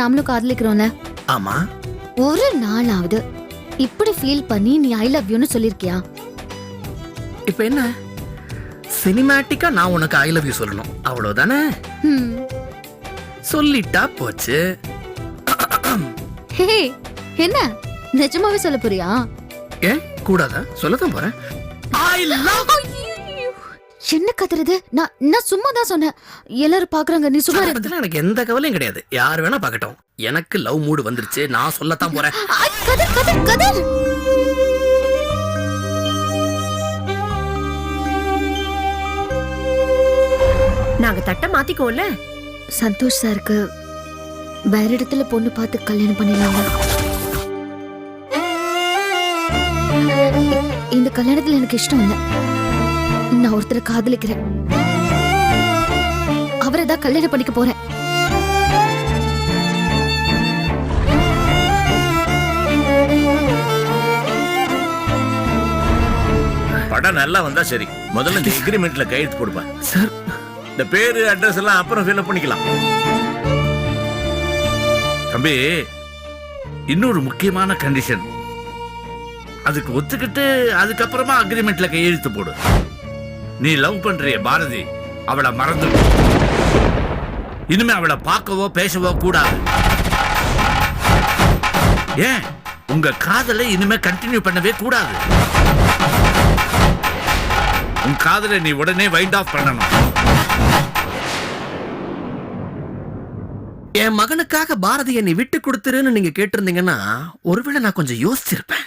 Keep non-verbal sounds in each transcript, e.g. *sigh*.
நாமளும் காதலிக்கிறோம்ல? ஆமா. ஒரு நாளாவது இப்படி ஃபீல் பண்ணி நீ ஐ லவ் யூன்னு சொல்லிருக்கியா? இப்ப என்ன? சினிமேட்டிக்கா நான் உனக்கு ஐ லவ் யூ சொல்லணும். அவ்வளவுதானே. சொல்லிட்டா போச்சு. ஹே என்ன? நிஜமாவே சொல்ல போறியா? ஏன்? கூடாதா? சொல்லத்தான் போறேன். ஐ லவ் என்ன கத்துறது நான் நான் சும்மா தான் சொன்னேன். எல்லாரும் பாக்குறாங்க நீ சும்மா. பத்தில எனக்கு எந்த கவலையும் கிடையாது. யார் வேணா பார்க்கட்டும். எனக்கு லவ் மூடு வந்துருச்சு. நான் சொல்லத்தான் போறேன். ஐ, கதிர் கதிர் கதிர்! நாங்க தட்டை மாத்திக்கோல சந்தோஷ் சாருக்கு வேற இடத்துல பொண்ணு பார்த்து கல்யாணம் பண்ணிடலாங்க இந்த கல்யாணத்துல எனக்கு இஷ்டம் இல்ல. நான் ஒருத்தரை காதலிக்கிறேன். அவரை தான் கல்யாணம் பண்ணிக்க போறேன். படம் நல்லா வந்தா சரி. முதல்ல இந்த எக்ரிமெண்ட்ல கையெழுத்து போடுப்பா. சார். இந்த பேரு அட்ரஸ் எல்லாம் அப்புறம் ஃபில்அப் பண்ணிக்கலாம். தம்பி இன்னொரு முக்கியமான கண்டிஷன் அதுக்கு ஒத்துக்கிட்டு அதுக்கப்புறமா அக்ரிமெண்ட்ல கையெழுத்து போடு. நீ லவ் பண்றிய பாரதி. அவளை மறந்து இனிமே அவளை பார்க்கவோ பேசவோ கூடாது. ஏன்? உங்க காதலை இனிமே கண்டினியூ பண்ணவே கூடாது. உன் காதலை நீ உடனே வைண்ட் ஆஃப் பண்ணணும். என் மகனுக்காக பாரதியை நீ விட்டு கொடுத்துருன்னு நீங்க கேட்டிருந்தீங்கன்னா ஒருவேளை நான் கொஞ்சம் யோசிச்சிருப்பேன்.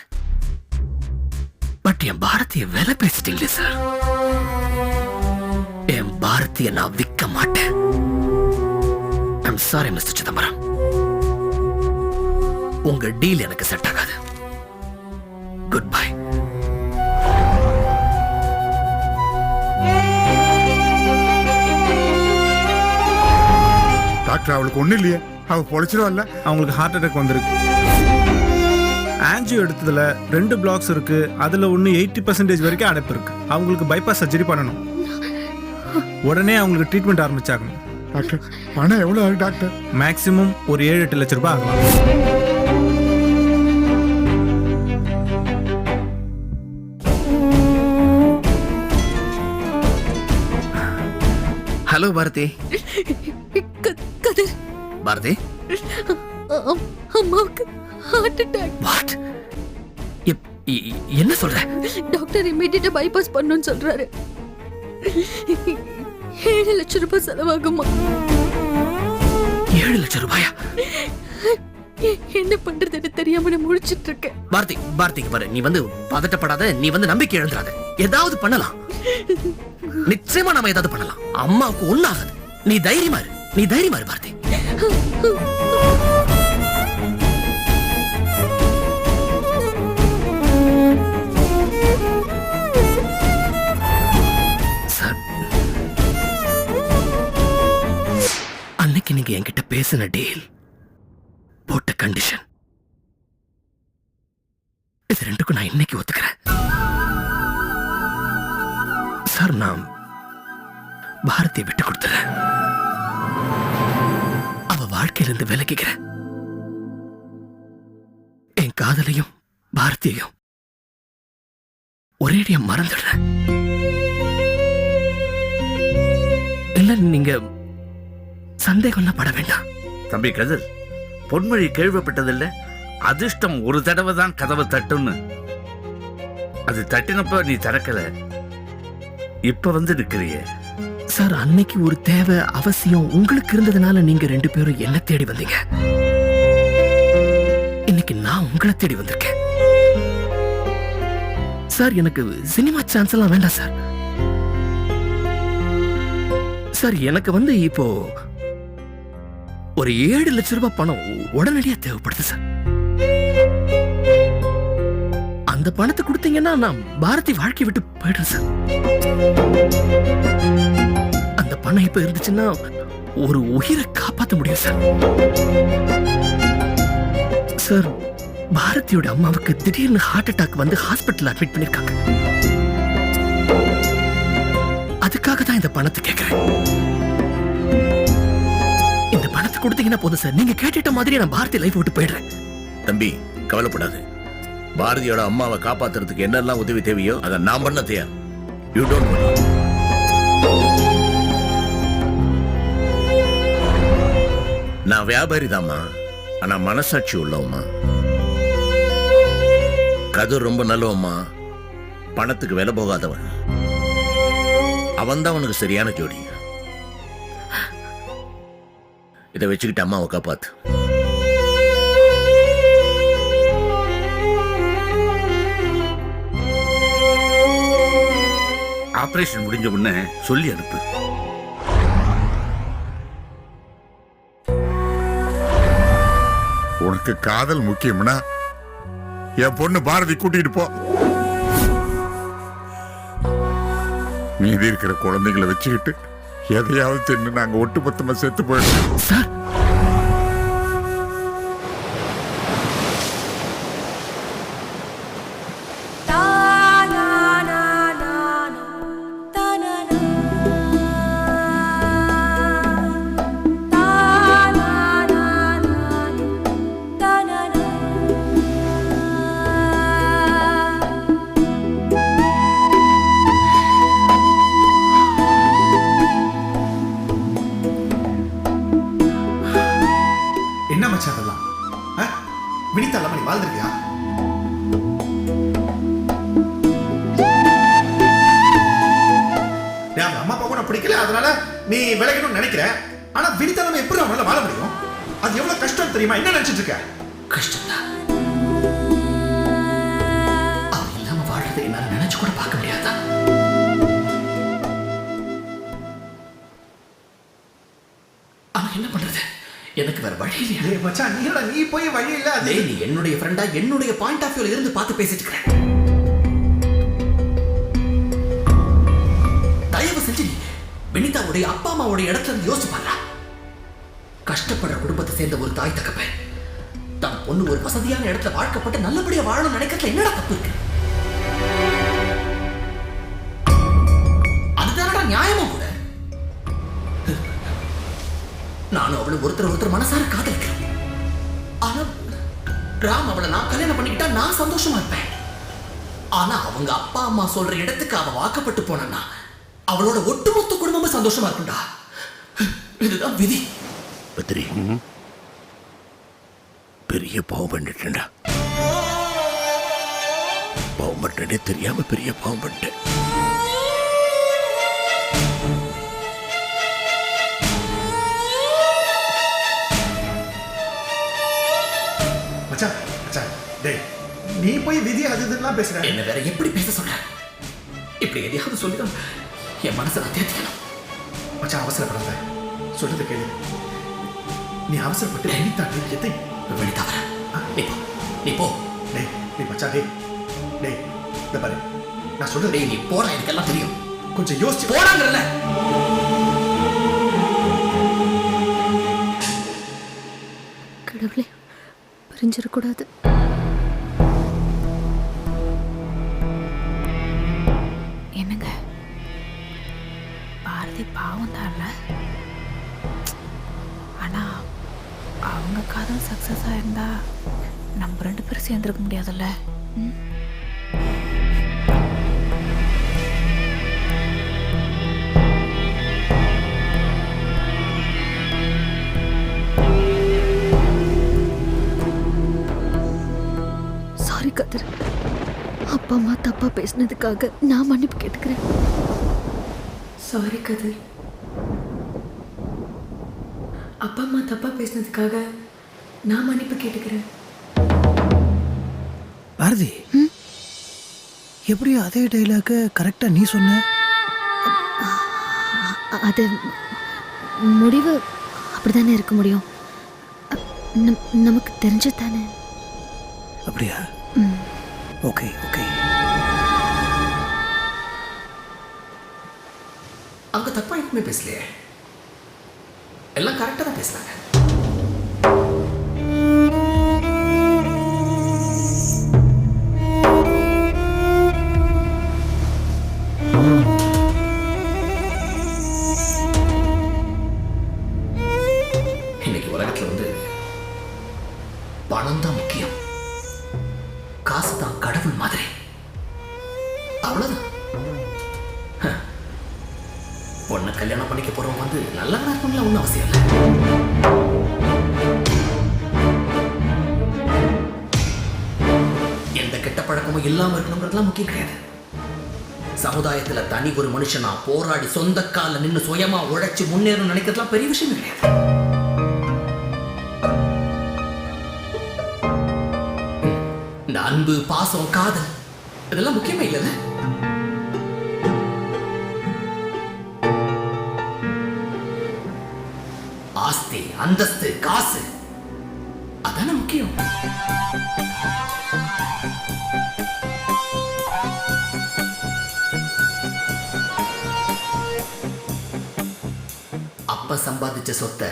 பட் என் பாரதிய விலை பேசிட்டீங்களே சார். பாரதிய நான் விற்க மாட்டேன். I'm sorry Mister Chidambaram. உங்க டீல் எனக்கு செட் ஆகாது. குட் பை டாக்டர் அவளுக்கு ஒண்ணு இல்லையே. அவ பொழைச்சிருவாள்ல அவங்களுக்கு ஹார்ட் அட்டாக் வந்திருக்கு. ஆன்ஜியோ எடுத்ததுல ரெண்டு பிளாக்ஸ் இருக்கு. அதுல ஒன்று எயிட்டி பர்சன்டேஜ் வரைக்கும் அடைப்பு இருக்கு. அவங்களுக்கு பைபாஸ் சர்ஜரி பண்ணணும். உடனே அவங்களுக்கு ட்ரீட்மெண்ட் ஆரம்பிச்சாகணும். டாக்டர் பணம் எவ்வளவு ஆகும் டாக்டர்? மேக்ஸிமம் ஒரு ஏழு எட்டு லட்ச ரூபாய் ஆகலாம். ஹலோ பாரதி கதிர். பாரதி அம்- அம்மாவுக்கு ஹார்ட் அட்டாக் வாட் என்ன சொல்ற? டாக்டர் இமீடியட்டா பைபாஸ் பண்ணணும்னு சொல்றாரு. ஏழு லட்சம் ரூபாய் செலவாகுமா ஏழு லட்சம் ரூபாயா? என்ன பண்றதுன்னு தெரியாம நான் முழிச்சிட்டு இருக்கேன் பாரதி பாரதிக்கு பாரு நீ வந்து பதட்டப்படாத நீ வந்து நம்பிக்கை இழந்துடாத ஏதாவது பண்ணலாம். நிச்சயமா நாம ஏதாவது பண்ணலாம். அம்மாவுக்கு ஒண்ணாகாது. நீ தைரியமா இரு. நீ தைரியமா இரு பாரதி. *laughs* நீங்க என்கிட்ட பேசின டீல் போட்ட கண்டிஷன் இது ரெண்டுக்கும் நான் இன்னைக்கு ஒத்துக்கிறேன். சார் நான் பாரதியை விட்டு கொடுத்துறேன். அவ வாழ்க்கையிலிருந்து விலகிக்கிறேன் என் காதலையும் பாரதியையும் ஒரேடியா மறந்துடுறேன். இல்ல நீங்க சந்தேகம்லாம் பட வேண்டாம். தம்பி கதிர் பொன்மொழி கேள்விப்பட்டதில்ல. அதிர்ஷ்டம் ஒரு தடவை தான் கதவை தட்டும்னு. அது தட்டினப்ப நீ திறக்கல. இப்ப வந்து நிக்கிறியே. சார் அன்னைக்கு ஒரு தேவை அவசியம் உங்களுக்கு இருந்ததுனால நீங்க ரெண்டு பேரும் என்ன தேடி வந்தீங்க. இன்னைக்கு நான் உங்களை தேடி வந்திருக்கேன். சார் எனக்கு சினிமா சான்ஸ் எல்லாம் வேண்டாம் சார். சார் எனக்கு வந்து இப்போ ஒரு ஏழு லட்ச ரூபாய் பணம் உடனடியா தேவைப்படுது சார். அந்த பணத்தை கொடுத்தீங்கன்னா நான் பாரதி வாழ்க்கை விட்டு போயிடுறேன் சார். அந்த பணம் இப்ப இருந்துச்சுன்னா ஒரு உயிரை காப்பாத்த முடியும் சார். சார் பாரதியோட அம்மாவுக்கு திடீர்னு ஹார்ட் அட்டாக் வந்து ஹாஸ்பிட்டல் அட்மிட் பண்ணிருக்காங்க. அதுக்காக தான் இந்த பணத்தை கேட்கிறேன் இந்த கொடுத்தீங்கன்னா போதும் சார். நீங்க கேட்டுட்ட மாதிரி நான் பாரதி லைஃப் விட்டு போயிடுறேன். தம்பி கவலைப்படாது. பாரதியோட அம்மாவை காப்பாத்துறதுக்கு என்னெல்லாம் உதவி தேவையோ அதை நான் பண்ண தயார். யூ டோன்ட் வரி நான் வியாபாரி தாம்மா ஆனா மனசாட்சி உள்ளவம்மா. கதிர் ரொம்ப நல்லவம்மா. பணத்துக்கு விலை போகாதவன். அவன் தான் உனக்கு சரியான ஜோடி. இதை வச்சுக்கிட்டு அம்மாவை காப்பாத்து. ஆபரேஷன் முடிஞ்ச உடனே சொல்லி அனுப்பு. உனக்கு காதல் முக்கியம்னா என் பொண்ணு பாரதி கூட்டிட்டு போ. மீதி இருக்கிற குழந்தைகளை வச்சுக்கிட்டு எதையாவது தின்னு நாங்க ஒட்டுமொத்தமா செத்து போயிடுவோம். சார் என்ன மச்சான் அதெல்லாம் வினிதா இல்லாம நீ வாழ்ந்துருக்கியா? அவங்க அம்மா அப்பா கூட பிடிக்கல அதனால நீ விலகணும்னு நினைக்கிற ஆனா வினிதா நம்ம எப்படி அவனால வாழ முடியும்? அது எவ்வளவு கஷ்டம் தெரியுமா? என்ன நினைச்சிட்டு இருக்க? கஷ்டம் தான் வேற வழி இல்லையா? மச்சான் நீ என்னடா நீ போய் வழி இல்ல அது நீ என்னுடைய ஃப்ரெண்டா என்னுடைய பாயிண்ட் ஆஃப் வியூல இருந்து பார்த்து பேசிட்டு இருக்கிறேன் தயவு செஞ்சு நீ வினிதாவுடைய அப்பா அம்மாவுடைய இடத்துல இருந்து யோசிச்சு பாருடா. கஷ்டப்படுற குடும்பத்தை சேர்ந்த ஒரு தாய் தகப்பன் தன் பொண்ணு ஒரு வசதியான இடத்துல வாழ்க்கப்பட்டு நல்லபடியா வாழணும்னு நினைக்கிறதுல என்னடா தப்பு இருக்கு? நானும் அவளை ஒருத்தர் ஒருத்தர் மனசார காதலிக்கிறேன் ஆனா ராம் அவளை நான் கல்யாணம் பண்ணிக்கிட்டா நான் சந்தோஷமா இருப்பேன். ஆனா அவங்க அப்பா அம்மா சொல்ற இடத்துக்கு அவ வாக்கப்பட்டு போனா அவளோட ஒட்டுமொத்த குடும்பமும் சந்தோஷமா இருக்கும்டா. இதுதான் விதி. பத்திரி பெரிய பாவம் பண்ணிட்டேன்டா. பாவம் பண்ணிட்டேனே தெரியாம பெரிய பாவம் பண்ணிட்டேன். மச்சான் மச்சான் டேய் நீ போய் விதி அது இதெல்லாம் பேசுற. என்ன வேற எப்படி பேச சொல்ற இப்படி எதையாவது சொல்லிதான் என் மனசை நான் தேர்த்திக்கணும் மச்சான் அவசரப்படாத. சொல்றது கேளு. நீ அவசரப்பட்டு வினிதா எதை வெளி தவற. நீ போ. நீ போ. டேய் டேய் மச்சான் டேய் டேய் இந்த பாரு. நான் சொல்றது டேய் நீ எனக்கு எல்லாம் தெரியும். கொஞ்சம் யோசிச்சு போடாங்கறல கடவுளே. பிரிஞ்சிடக்கூடாது. என்னங்க? பாரதி பாவம் தான்ல. ஆனா அவங்க காதல் சக்சஸ் ஆயிருந்தா நம்ம ரெண்டு பேரும் சேர்ந்துருக்க முடியாதுல்ல? ம்? கதிர் அப்பா அம்மா தப்பா பேசினதுக்காக நான் மன்னிப்பு கேட்டுக்கிறேன். சாரி கதிர் அப்பா அம்மா தப்பா பேசினதுக்காக நான் மன்னிப்பு கேட்டுக்கிறேன். பாரதி. எப்படியோ அதே டைலாக கரெக்டாக நீ சொன்ன? அது முடிவு அப்படிதானே இருக்க முடியும்? நமக்கு தெரிஞ்சது தானே அப்படியா? ஓகே ஓகே அங்க தப்பா எதுவுமே பேசலையே. எல்லாம் கரெக்டா தான் பேசுனாங்க. நல்லவனா இருக்கணும்ல அவசியம் இல்லை எந்த கெட்ட பழக்கமும் இல்லாம இருக்கணுங்கிறதுலாம் முக்கியம் கிடையாது. சமுதாயத்துல தனி ஒரு மனுஷனா போராடி சொந்த கால நின்னு சுயமா உழைச்சு முன்னேறணும்னு நினைக்கிறதுலாம் பெரிய விஷயம் கிடையாது. இந்த அன்பு பாசம் காதல் இதெல்லாம் முக்கியமே இல்லை ஆஸ்தி அந்தஸ்து காசு. அதானே முக்கியம். அப்ப சம்பாதிச்ச சொத்தை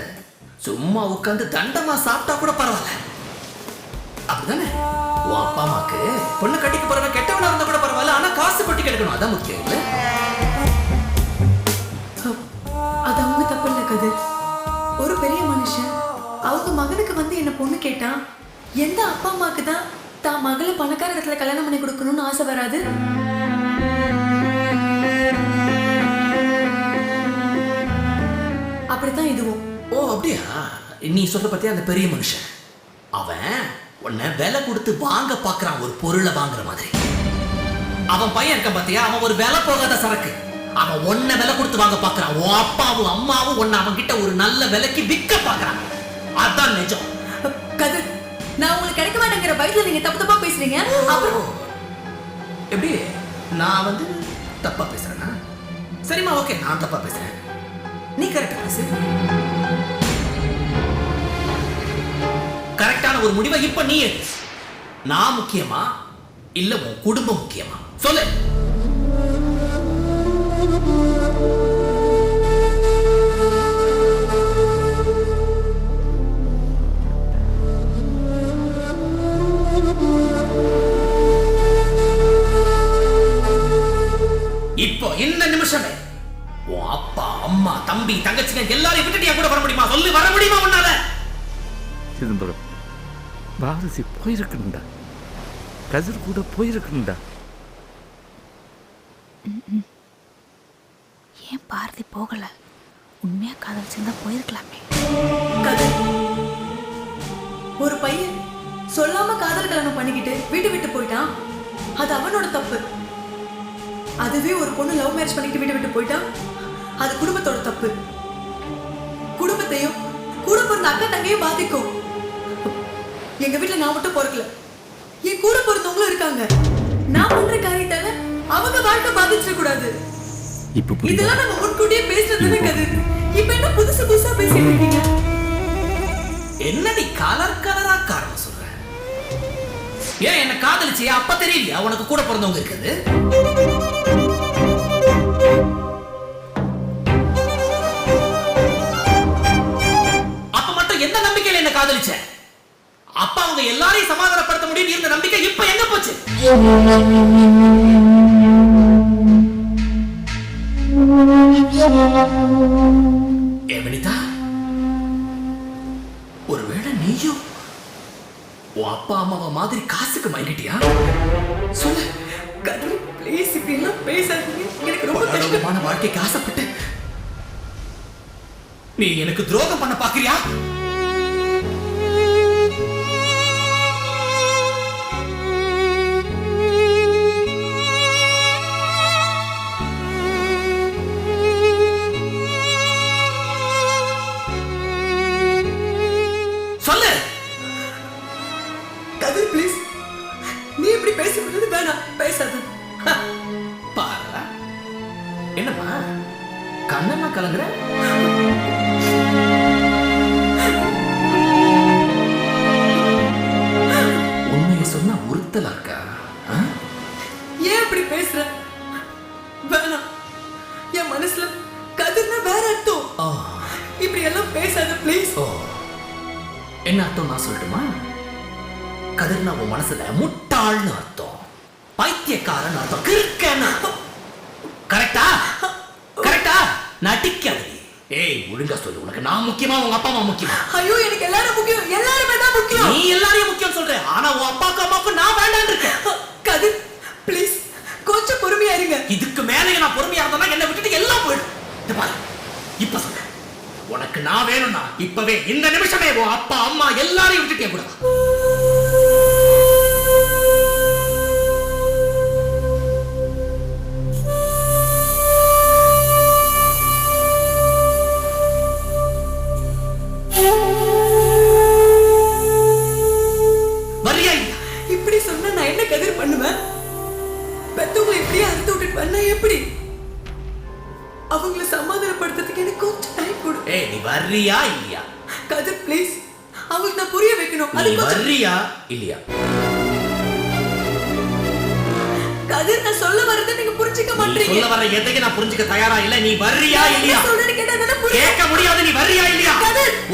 சும்மா உட்கார்ந்து தண்டமா சாப்பிட்டா கூட பரவாயில்ல. அப்படிதானே? உன் அப்பா அம்மாக்கு பொண்ணு கட்டிக்க போறவன் கெட்டவனா இருந்தா கூட பரவாயில்ல. ஆனா காசு கொட்டி கிடைக்கணும். அதான் முக்கியம் இல்ல? அது அவங்க தப்பு இல்ல கதிர். பெரிய மனுஷன். அவங்க மகனுக்கு வந்து என்ன பொண்ணு கேட்டா எந்த அப்பா அம்மாக்கு தான் தான் மகளை பணக்கார இடத்துல கல்யாணம் பண்ணி கொடுக்கணும்னு ஆசை வராது? அப்படித்தான் இதுவும். ஓ அப்படியா? நீ சொல்ற பத்தியா அந்த பெரிய மனுஷன்? அவன் உன்னை விலை கொடுத்து வாங்க பாக்குறான் ஒரு பொருளை வாங்குற மாதிரி. அவன் பையன் இருக்க பாத்தியா? அவன் ஒரு விலை போகாத சரக்கு. அவன் உன்னை விலை கொடுத்து வாங்க பாக்குறான் உன் அப்பாவும் அம்மாவும் உன்னை அவன் கிட்ட ஒரு நல்ல விலைக்கு விற்க பாக்குறான் அதான் நிஜம். கதிர் நான் உங்களுக்கு கிடைக்க மாட்டேங்கிற பயத்துல நீங்க தப்பு தப்பா பேசுறீங்க. அப்புறம்? எப்படி? நான் வந்து தப்பா பேசுறேனா? சரிம்மா ஓகே நான் தப்பா பேசுறேன். நீ கரெக்டா பேசு. கரெக்டான ஒரு முடிவை இப்ப நீ நான் முக்கியமா இல்ல உன் குடும்பம் முக்கியமா? சொல்லு. இப்போ இந்த நிமிஷமே உன் அப்பா அம்மா தம்பி தங்கச்சிங்க எல்லாரையும் விட்டுட்டு கூட வர முடியுமா? சொல்லு வர முடியுமா உன்னால? சிதம்பரம் பாரதி போயிருக்கணும்டா கதிர் கூட போயிருக்கணும்டா ஏன் போகல. உண்மையா காதலிச்சிருந்தா போயிருக்கலாமே. ஒரு பையன் சொல்லாம காதல் கல்யாணம் பண்ணிக்கிட்டு வீட்டு விட்டு போயிட்டான். அது அவனோட தப்பு. அதுவே ஒரு பொண்ணு லவ் மேரேஜ் பண்ணிட்டு வீட்டு விட்டு போயிட்டான் அது குடும்பத்தோட தப்பு. குடும்பத்தையும் கூட பிறந்த அக்கா தங்கையும் பாதிக்கும். எங்க வீட்டுல நான் மட்டும் பிறக்கல. என் கூட பிறந்தவங்களும் இருக்காங்க. நான் பண்ற காரியத்தால அவங்க வாழ்க்கை பாதிச்சிடக்கூடாது கூடாது. இப்போ இதெல்லாம் நம்ம முன்கூட்டியே பேசுறது கதிர் இப்ப என்ன புதுசு புதுசா பேசிட்டு இருக்கீங்க என்ன நீ கலர் கலரா காரணம் சொல்ற? ஏன் என்ன காதலிச்சியா? அப்ப தெரியலையா? உனக்கு கூட பிறந்தவங்க இருக்குது. அப்ப மட்டும் எந்த நம்பிக்கையில என்ன காதலிச்ச? அப்ப அவங்க எல்லாரையும் சமாதானப்படுத்த முடியும் இருந்த நம்பிக்கை இப்ப எங்க போச்சு? ஏ வனிதா ஒருவேளை நீயும் உன் அப்பா அம்மாவை மாதிரி காசுக்கு மயங்கிட்டியா? சொல்லு கதிர் ப்ளீஸ் எல்லாம் பேசாதீங்க. எனக்கு ரொம்ப கஷ்டம் பலவிதமான வாழ்க்கைக்கு ஆசைப்பட்டு நீ எனக்கு துரோகம் பண்ண பாக்குறியா சொன்னா உறுத்தலா இருக்கா? ஏன் இப்படி பேசுற? வேணாம். என் மனசுல கதிர்னா வேற அர்த்தம். இப்படி எல்லாம் பேசாத ப்ளீஸ் என்ன அர்த்தம் நான் சொல்லட்டுமா? கதிர்னா உன் மனசுல முட்டாள்னு அர்த்தம். பைத்தியக்காரன் அர்த்தம். கிறுக்கன்னு அர்த்தம். கரெக்டா கரெக்டா நடிக்காதடி. ஏய் ஒழுங்கா சொல்லு. உனக்கு நான் முக்கியமா உங்க அப்பா அம்மா முக்கியமா? ஐயோ எனக்கு எல்லாரும் முக்கியம். எல்லாருமே தான் முக்கியம். நீ எல்லாரையும் முக்கியம் சொல்ற. ஆனா உன் அப்பாவுக்கு அம்மாவுக்கு நான் வேண்டாம்னு இருக்கேன். கதிர் ப்ளீஸ் கொஞ்சம் பொறுமையா இருங்க. இதுக்கு மேலே நான் பொறுமையா இருந்தேன்னா என்னை விட்டுட்டு எல்லாம் போயிடும். இது பாரு. இப்ப சொல்றேன் உனக்கு நான் வேணும்னா இப்பவே இந்த நிமிஷமே உன் அப்பா அம்மா எல்லாரையும் விட்டுட்டே கூட வர்றியா இல்லையா? கதிர் நான் சொல்ல வரதை நீங்க புரிஞ்சுக்க மாட்டீங்க. சொல்ல வர எதையும் நான் புரிஞ்சுக்க தயாரா இல்ல? நீ வர்றியா இல்லையா? கேட்க முடியாது நீ வர்றியா இல்லையா!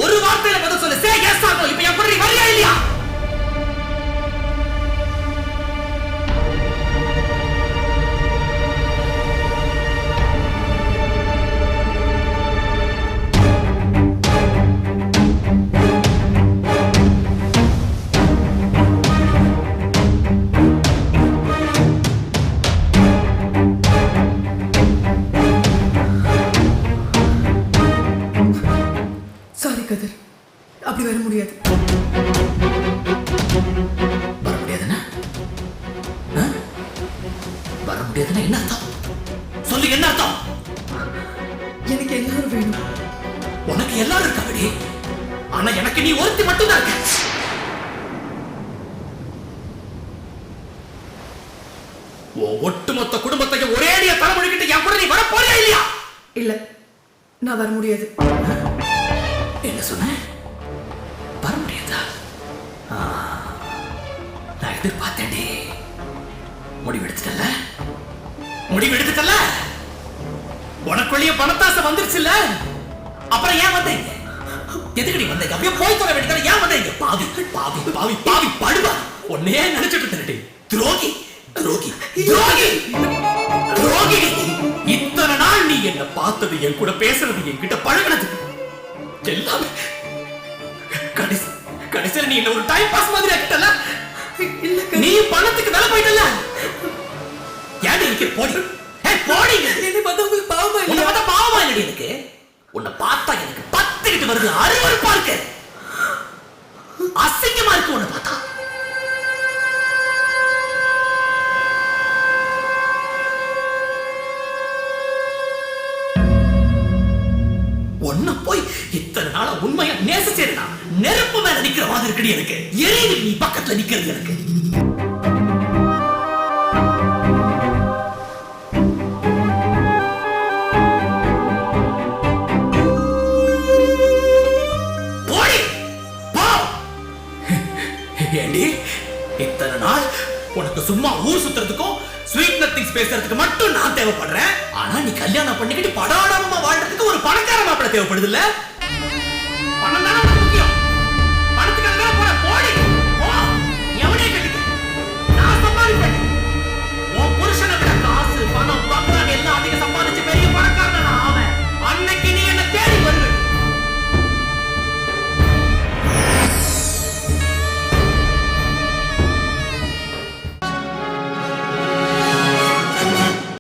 ஒரு வார்த்தையில பதில் சொல்லு. சே எஸ் ஆகும் இப்ப எப்படி வர்றியா இல்லையா? கதிர். அப்படி வர முடியாது. வர முடியாதுன்னா? வர முடியாதுன்னா என்ன அர்த்தம்? சொல்லு என்ன அர்த்தம்? எனக்கு எல்லாரும் வேணும். உனக்கு எல்லாரும் இருக்காடி ஆனா எனக்கு நீ ஒருத்தி மட்டும்தான் இருக்க. ஒட்டுமொத்த குடும்பத்தையும் ஒரே அடியா தலைமொழிக்கிட்டு என் கூட நீ வர போறியா இல்லையா? இல்ல. நான் வர முடியாது. நான் எதிர்பார்த்தேன்டி முடிவு எடுத்துட்டல முடிவு எடுத்துட்டல உனக்குள்ளேயே பணத்தாசை வந்துருச்சுல்ல? அப்புறம் ஏன் வந்தீங்க? எதுக்கு நீ வந்தீங்க? அப்படியே போய் தொட வேண்டியதானே ஏன் வந்தீங்க? பாவி பாவி பாவி பாவி படுவா உன்னையே நினைச்சிட்டு இருந்தேன்டி துரோகி துரோகி துரோகி. துரோகி இத்தனை நாள் நீ என்ன பார்த்தது என் கூட பேசுறது என்கிட்ட பழகினது. எல்லாமே கடைசி கடைசியில் நீ என்ன ஒரு டைம் பாஸ் மாதிரி ஆக்கிட்டல நீ பணத்துக்கு மேல போயிட்டல ஏன் நீ போடி? ஏய் போடி. என்னை பார்த்தா உங்களுக்கு பாவமா உன்னை இல்லையா பார்த்தா பாவமா இல்லடி எனக்கு. உன்னை பார்த்தா எனக்கு பத்துக்கிட்டு வருது அருவருப்பா இருக்கு. அசிங்கமா இருக்கு உன்னை பார்த்தா. உன்னை போய் இத்தனை நாளா உண்மையா நேசிச்சேன்னா நெருப்பு மேல நிக்கிற மாதிரி இருக்குடி எனக்கு. எரியுது நீ பக்கத்துல நிக்கிறது எனக்கு. ஏண்டி? இத்தனை நாள் உனக்கு சும்மா ஊர் சுத்துறதுக்கும் ஸ்வீட் நத்திங்ஸ் பேசுறதுக்கு மட்டும் நான் தேவைப்படுறேன். ஆனா நீ கல்யாணம் பண்ணிக்கிட்டு படாடாமமா வாழ்றதுக்கு ஒரு பணக்கார மாப்பிள்ள தேவைப்படுது இல்ல பணம் தானே